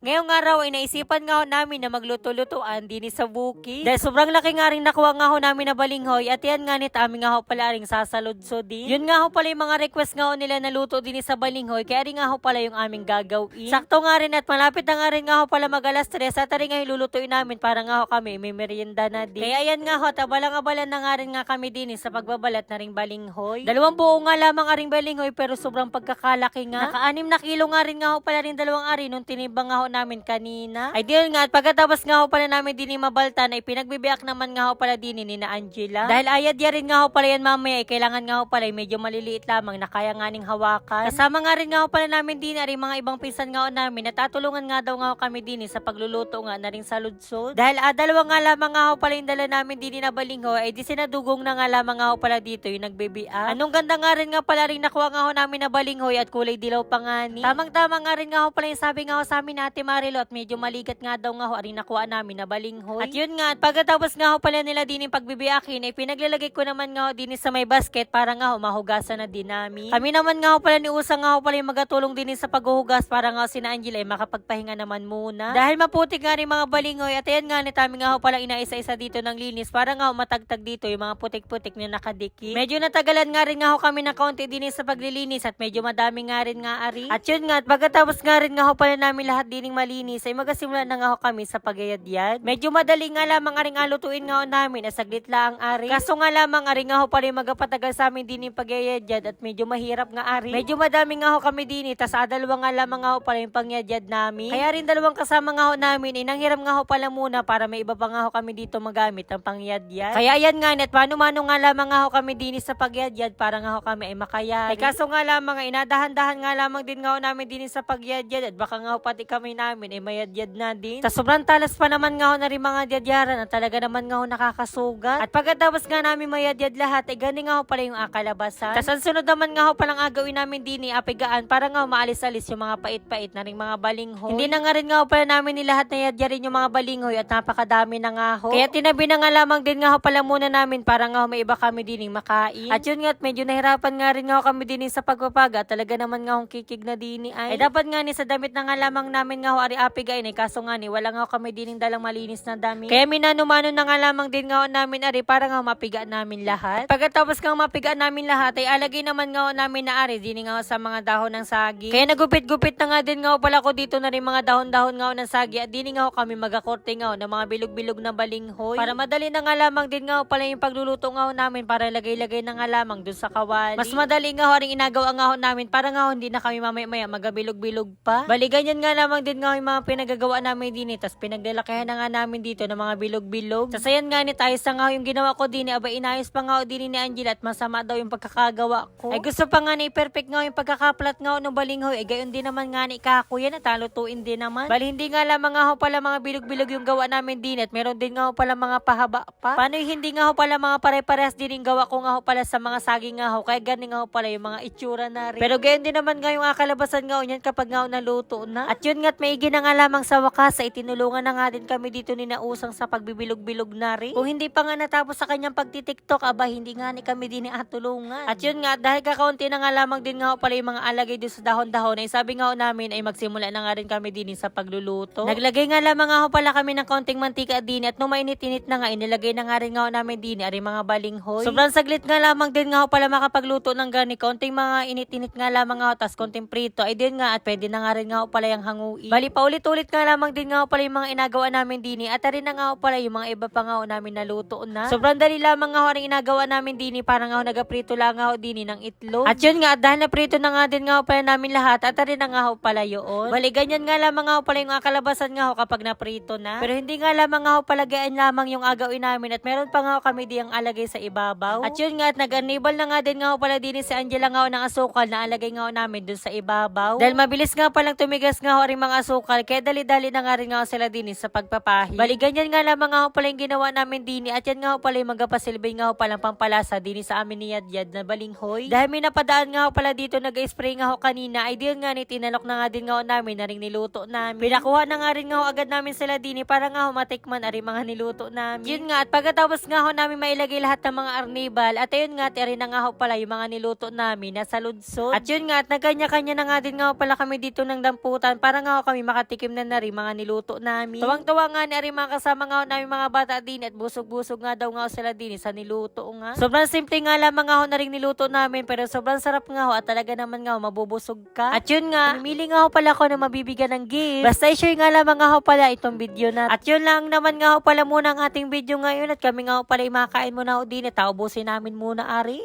Ngayong araw ay naisipan nga ho namin na magluto-lutuan din sa buki. Dahil sobrang laki nga rin nakuha nga ho namin na balinghoy at yan nga nit aming nga ho pala ring sasaludso din. Yun nga ho pala yung mga request nga ho nila na luto din sa balinghoy kaya rin nga ho pala yung aming gagawin. Sakto nga rin at malapit na nga rin nga ho pala mag alas 3 at rin nga ilulutuin namin para nga ho kami may merienda na din. Kaya yan nga ho, tabalang-abalan na nga rin nga kami din sa pagbabalat na ring balinghoy. Dalawang buo nga lamang aring balinghoy pero sobrang pagkakalaki nga. Naka-anim na kilo nga rin nga ho pala rin dalawang ari nung tinimbang nga ho namin kanina. Ay yun nga, at pagkatapos nga ho pala namin din mabaltan ay pinagbibiyak naman nga ho pala din ni na Angela. Dahil ayad ya rin nga ho pala yan mamaya ay kailangan nga ho pala ay medyo maliliit lamang na kaya nga ning hawakan. Kasama nga rin nga ho pala namin din ari mga ibang pinsan nga ho namin at tatulungan nga daw nga ho kami din sa pagluluto nga na rin sa lutsod. Dahil ah, dalawa nga lamang nga ho pala yung dala namin din na balingho ay di sinadugong na nga lamang nga ho pala dito yung nagbibiak. Anong ganda nga rin nga pala rin nakuha nga ho namin na balinghoy at kulay dilaw pa nga ni. Tamang-tama nga rin nga ho pala yung sabi nga ho sa amin ni Ate Marilo at medyo maligat nga daw nga ho aring nakuha namin na balinghoy. At yun nga, at pagkatapos nga ho pala nila din yung pagbibiyakin ay pinaglalagay ko naman nga ho din sa may basket para nga ho mahugasan na din namin. Kami naman nga ho pala ni Usa nga ho pala yung magatulong din sa paghuhugas para nga ho sina Angela ay makapagpahinga naman muna. Dahil maputik nga rin mga balinghoy at ayan nga ni Tami nga ho pala inaisa-isa dito ng linis para nga ho matagtag dito yung mga putik-putik na nakadikit. Medyo natagalan nga rin nga ho kami ng kaunti din sa paglilinis at medyo madami nga rin nga ari. At yun nga, at pagkatapos nga rin nga ho pala namin lahat dining malinis ay magasimula na nga ho kami sa pagyayadyad. Medyo madali nga lamang aring alutuin nga ho namin at saglit lang ang ari. Kaso nga lamang ari nga ho pala yung magapatagal sa amin din yung pagyayadyad at medyo mahirap nga ari. Medyo madami nga ho kami din tas ah, dalawa nga lamang nga ho pala yung pangyadyad namin. Kaya rin dalawang kasama nga ho namin, inanghiram nga ho pala muna para may iba pa nga ho kami dito magamit ang pangyadyad. Kaya yan nga net, mano-mano nga lamang nga ho kami din sa pagyadyad para nga ho kami ay makayari. Ay kaso nga lamang ay inadahan-dahan nga lamang din nga ho namin din sa pagyadyad at baka nga ho pati kami namin ay mayadyad na din. Tas sobrang talas pa naman nga ho na rin mga dyadyaran at talaga naman nga ho nakakasugat. At pagkatapos nga namin mayadyad lahat ay gani nga ho pala yung akalabasan. Tas ang sunod naman nga ho palang agawin namin din ay apigaan para nga maalis-alis yung mga pait-pait na ring mga balinghoy. Hindi na nga rin nga ho pala namin ni lahat na yadyarin yung mga balinghoy at napakadami na nga ho. Kaya tinabi na nga lamang din nga ho pala muna namin para nga ho may iba kami din makain. At yun nga at medyo nahirapan nga rin nga ho kami din sa pagpapaga. Talaga naman nga hong kikig na din ay. Ay dapat nga ni sa damit na nga lamang namin nga ho ari apigain ay kaso nga ni wala nga ho kami din dalang malinis na damit. Kaya minanumano na nga lamang din nga ho namin ari para nga mapiga namin lahat. Pagkatapos nga mapiga namin lahat ay alagay naman nga ho namin na ari din nga ho sa mga dahon ng sagi. Kaya nagupit-gupit na nga din nga ho pala ko dito na rin mga dahon-dahon nga ho ng sagi at din nga ho kami magakorte nga ho ng mga bilog-bilog na balinghoy. Para madali na nga lamang din nga ho pala yung pagluluto nga ho namin para lagay-lagay na nga lamang dun sa kawali. Mas madali nga ho rin inagawa nga ho namin para nga ho hindi na kami mamaya-maya magabilog-bilog pa. Bali ganyan nga lamang din nga ho yung mga pinagagawa namin din eh. Tas pinagdalakihan na nga namin dito ng mga bilog-bilog. Sasayan nga ni tayo sa nga yung ginawa ko din eh. Aba inayos pa nga din ni Angela at masama daw yung pagkakagawa ko. Ay gusto pa nga ni perfect nga yung pagkakaplat nga ng balinghoy. Ay gayon din naman nga ni kako yan at halutuin din naman. Bali hindi nga lamang nga ho pala mga bilog-bilog yung gawa namin din at meron din nga ho pala mga pahaba pa. Paano yung hindi nga ho pala mga pare-parehas din yung gawa ko nga ho pala sa mga saging nga ho. Kaya ganing nga ho pala yung mga itsura na rin. Pero gayon din naman nga yung akalabasan nga ho niyan kapag nga ho naluto na. At yun nga't may na nga lamang sa wakas ay tinulungan na nga din kami dito ni Nausang sa pagbibilog-bilog na rin. Kung hindi pa nga natapos sa kanyang pagtitiktok, aba hindi nga ni kami din ni atulungan. At yun nga, dahil kakaunti na nga lamang din nga ho pala yung mga alagay doon sa dahon-dahon ay sabi nga ho namin ay magsimula na nga rin kami din sa pagluluto. Naglagay nga lamang nga pala kami ng kaunting mantika din at nung mainit-init na nga, inilagay na nga rin nga namin din ari mga balinghoy. Sobrang saglit nga lamang din nga pala makapagluto ng gani. Kaunting mga init-init nga lamang nga ho, tas konting prito. Ay din nga at pwede na nga rin nga pala yung hanguin. Bali pa ulit-ulit nga lamang din nga pala yung mga inagawa namin din at rin na nga pala yung mga iba pa nga namin naluto na. Sobrang dali lamang nga ho rin inagawa namin din para nga ho nagaprito lang nga ho din ng itlog. At yun nga, dahil naprito na nga din nga pala namin lahat at rin na nga pala yun. Bali ganyan nga lamang nga ho pala yung akalabasan nga ho kapag naprito na. Pero hindi nga lamang nga ho pala gaan lamang yung agawin namin at meron pa nga kami di ang alagay sa ibabaw. At yun nga, at nag-enable na nga din nga ho pala din si Angela nga ho ng asukal na alagay nga namin dun sa ibabaw. Dahil mabilis nga palang tumigas nga ho rin mga asukal, kaya dali-dali na nga rin nga sila din sa pagpapahi. Bali ganyan nga lamang nga pala yung ginawa namin din at yan nga pala yung magapasilbi nga palang pampalasa din sa amin ni Yadyad na balinghoy. Dahil may napadaan nga pala dito nag-spray nga ho kanina, ay di yun nga ni tinalok na nga din nga namin na rin niluto namin. Pinakuha na nga rin nga ho agad namin sila din para nga ho matikman ari mga niluto namin. Yun nga at pagkatapos nga ho namin mailagay lahat ng mga arnibal at ayun nga rin na nga ho pala yung mga niluto namin nasa ludsod. At yun nga at nagkanya-kanya na nga din nga ho pala kami dito ng damputan para nga ho kami makatikim na na rin mga niluto namin. Tuwang-tuwa nga ni ari mga kasama nga namin mga bata din at busog-busog nga daw nga sila din sa niluto nga. Sobrang simple nga lamang nga ho na rin niluto namin pero sobrang sarap nga ho at talaga naman nga ho mabubusog ka. At yun nga, namili nga ho pala ako na mabibigyan ng gift. Basta i-share nga lamang nga ho pala itong video na. At yun lang naman nga ho pala muna ang ating video ngayon at kami nga ho pala imakain muna ho din at taubusin namin muna ari.